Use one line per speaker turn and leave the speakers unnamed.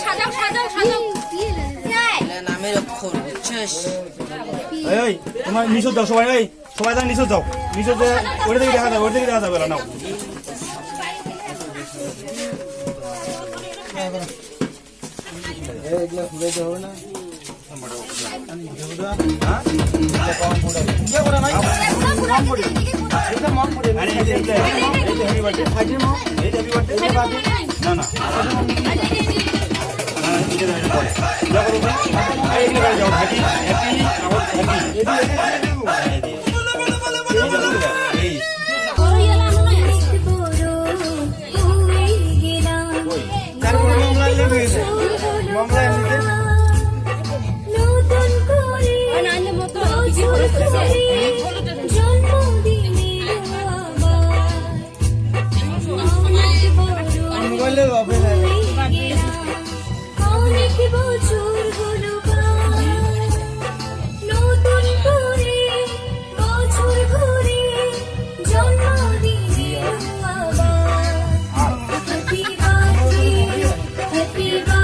সাজাও সাজাও সাজাও নামের অক্ষর শেষ
এই তোমার নিচে দাও সবাই এই সবাই তার নিচে দাও নিচে ওটা থেকে দেখা যাবে ওটা থেকে দেখা যাবে না নাও হ্যাপি বার্থডে না। না নতুন করে বললে হবে না অনেক বছর হলো নতুন করে বছর ঘুরে জন্মদিনে হ্যাপি বার্থডে হ্যাপি বার্থডে